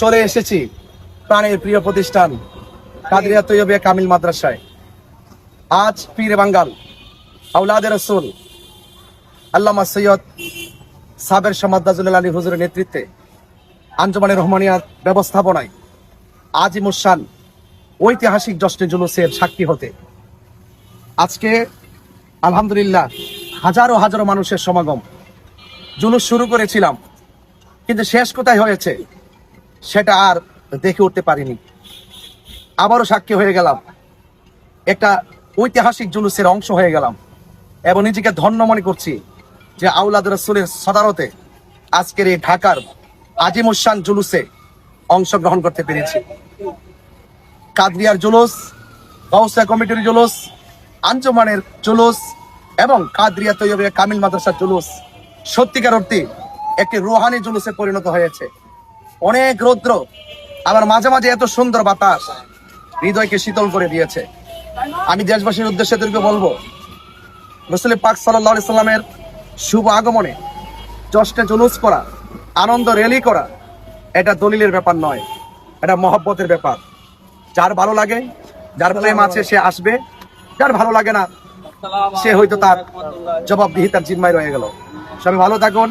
চলে এসেছি প্রাণের প্রিয় প্রতিষ্ঠান কাদরিয়া তৈয়বে কামিল মাদ্রাসায়। আজ পীর বাঙ্গাল আউলাদ রসুল, আল্লামা সৈয়দ সাবের সমাদ্দাজুল আলী হুজুরের নেতৃত্বে আঞ্জমানের রহমানিয়ার ব্যবস্থাপনায় আজি মুসান ঐতিহাসিক জশ্নে জুলুসের সাক্ষী হতে। আজকে আলহামদুলিল্লাহ হাজারো হাজারো মানুষের সমাগম। জুলুস শুরু করেছিলাম কিন্তু শেষ কোথায় হয়েছে, সেটা আর দেখে উঠতে পারিনি। আবারও সাক্ষী হয়ে গেলাম। একটা ঐতিহাসিক জুলুসের অংশ হয়ে গেলাম এবং নিজেকে ধন্য মনে করছি যে আউলাদ রসুলের সদারতে আজকের এই ঢাকার আজিমুসান জুলুসে অংশগ্রহণ করতে পেরেছি। কাদরিয়ার জুলুস গৌসা কমিটির জুলুস, আঞ্জমানের জুলুস এবং কাদরিয়া তৈয়বে কামিল মাদ্রাসার জুলুস সত্যিকার অর্থে একটি রুহানি জুলুসে পরিণত হয়েছে। অনেক রৌদ্র, আবার মাঝে মাঝে এত সুন্দর বাতাস হৃদয়কে শীতল করে দিয়েছে। আমি দেশবাসীর উদ্দেশ্যে এদেরকে বলব রসুল পাক সাল্লাহ সাল্লামের শুভ আগমনে জশ্নে জুলুস করা, আনন্দ র্যালি করা, এটা দলিলের ব্যাপার নয়, এটা মহব্বতের ব্যাপার। যার ভালো লাগে, যার প্রেম আছে, সে আসবে। যার ভালো লাগে না, সে হয়তো তার জবাবদিহি তার জিম্মায় রয়ে গেল। সবাই ভালো থাকুন।